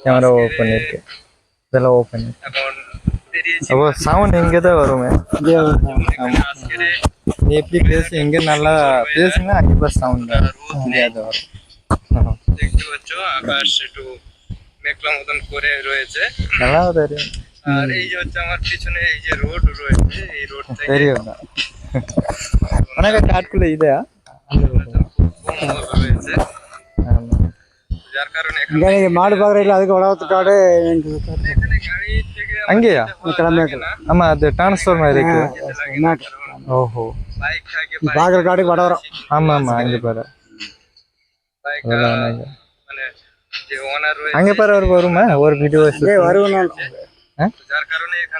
Camera open ಇರ್ಕೆ ಇದೆಲ್ಲ open এখন বেরিয়েছি ಅವ ಸೌಂಡ್ ಹೆಂಗಿದೆ ಬರುಮೆ நீ எப்படி பேசு எங்க நல்லா பேசுங்க அங்கே பஸ் சவுண்ட் அது வரும் দেখতে পাচ্ছ আকাশ একটু মেঘলা মতন করে রয়েছে நல்லா தெரியும் আর এই যে হচ্ছে আমার পিছনে এই যে রোড রয়েছে এই রোড থেকে தெரியும் உனக்கு காட்டுக்குள்ள இதா রয়েছে ஆமா ಮಾಡು ಬಾಗ್ರೆ ಅದಕ್ಕೆ ಒಳತ್ತು ಕಾಡು ಹಂಗೆಯಾ ಕಡಿಮೆ ನಮ್ಮ ಅದು ಟ್ರಾನ್ಸ್ಫರ್ ಮಾಡಿ ஓஹோ. பாக்குற காட்டுக்கு வட வரோம். ஆமா ஆமா அங்க பாரு. அங்க. பாரு ஒரு வருமா? ஒரு வீடியோ வருவோம்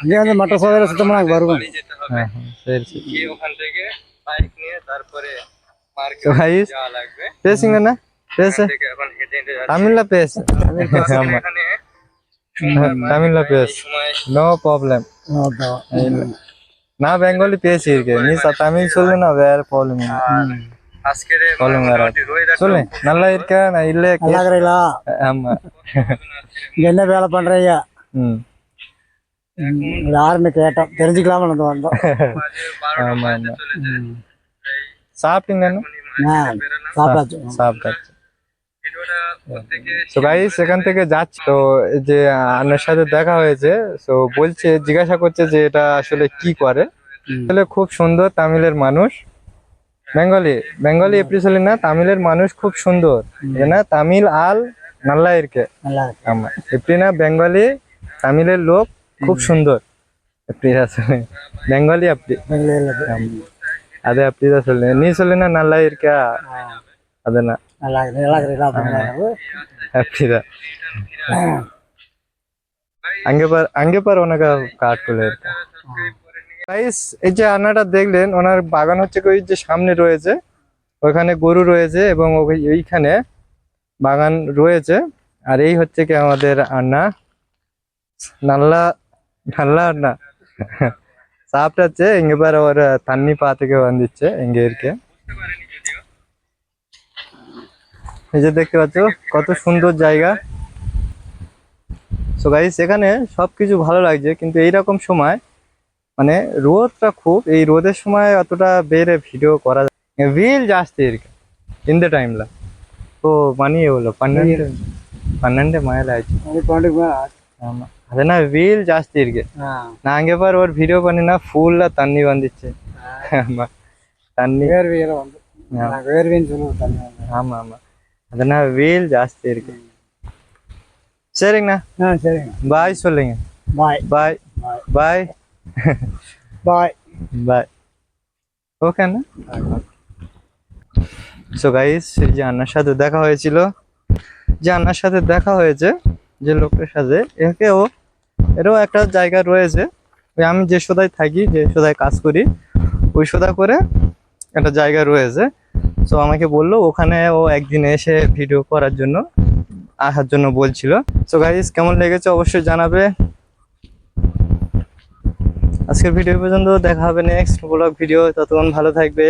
இங்கே வந்து மற்ற சோதனை சுத்தமாக நாங்கள் வருவோம் சரி சரி. பேசுங்கண்ணா பேசு. தமிழ்ல பேசு. ஆமா. தமிழ்ல பேசு. நோ ப்ராப்ளம் நான் பெங்காலி பேசியிருக்கேன். நீ தமிழ் சொல்லு நான் வேற ப்ராப்ளம் சொல்லு. நல்லா இருக்கேன் நான் இல்லையா. கேக்குறீங்களா ஆமா. என்ன வேலை பண்றீங்க? ம். யாருன்னு கேட்டோம். தெரிஞ்சுக்கலாம வந்து ஆமா சாப்பிட்டீங்கன்னு? சாப்பிட்டாச்சு. சாப்பிட்டாச்சு. তো গাইস এখান থেকে যাচ্ছি। তো যে আন্নার সাথে দেখা হয়েছে। তো বলছে জিজ্ঞাসা করছে যে এটা আসলে কি করে। আসলে খুব সুন্দর তামিলের মানুষ। বেঙ্গলি বেঙ্গলি এপ্রিসলি না তামিলের মানুষ খুব সুন্দর। না তামিল আল নাল্লা ইরকে এপ্রি বেঙ্গলি তামিলের লোক খুব সুন্দর। বেঙ্গলি আপনি। আদে அப்படிதான் নিয়ে চলে না நல்லா আদে না। நல்லா இருக்கு நல்லா இருக்கிறீங்களா அப்படின்னு அப்படிதான் আগে পার আগে পার ওনাকে কাঠ করে গাইস এই যে আন্নাটা দেখলেন ওনার বাগান হচ্ছে কি ওই যে সামনে রয়েছে ওখানে গরু রয়েছে এবং ওই- এইখানে বাগান রয়েছে আর এই হচ্ছে কি আমাদের আন্না நல்லா நல்லா அண்ணா சாப்பிட்டாச்சு இங்க பாரு ஒரு தண்ணி பாத்துக்க வந்துச்சு இங்க இருக்கு এই যে দেখতে পাচ্ছ কত সুন্দর জায়গা। সো গাইজ এখানে সবকিছু ভালো লাগছে কিন্তু এইরকম সময় মানে রোদটা খুব এই রোদের সময় অতটা বেড়ে ভিডিও করা যায় ভিল যাচ্ছে ইন দ্য টাইমলা তো মানিয়ে হলো পান্ডান্ডে মায়া লাগছে আরে না ভিল যাচ্ছে ইরকে না আগে পর ওর ভিডিও বানি না ফুল আর তান্নি বান্দিচ্ছে ஆமா ஆமா அதனால வீல் ஜாஸ்தி இருக்கு சரிங்கண்ணா ஆ சரிங்க பாய் சொல்லுங்க பாய் பாய் பாய் பாய் বাই ওকে না সো গাইস এই যে আন্নার সাথে দেখা হয়েছিল যে আন্নার সাথে দেখা হয়েছে যে লোকের সাথে একেও এরও একটা জায়গা রয়েছে ওই আমি যে সোদায় থাকি যে সোদায় কাজ করি ওই সোদা করে একটা জায়গা রয়েছে তো আমাকে বলল, ওখানে ও একদিন এসে ভিডিও করার জন্য, আসার জন্য বলছিল। সো গাইজ কেমন লেগেছে অবশ্যই জানাবে। আজকের ভিডিও পর্যন্ত, দেখা হবে নেক্সট ব্লগ ভিডিও ততক্ষণ ভালো থাকবে।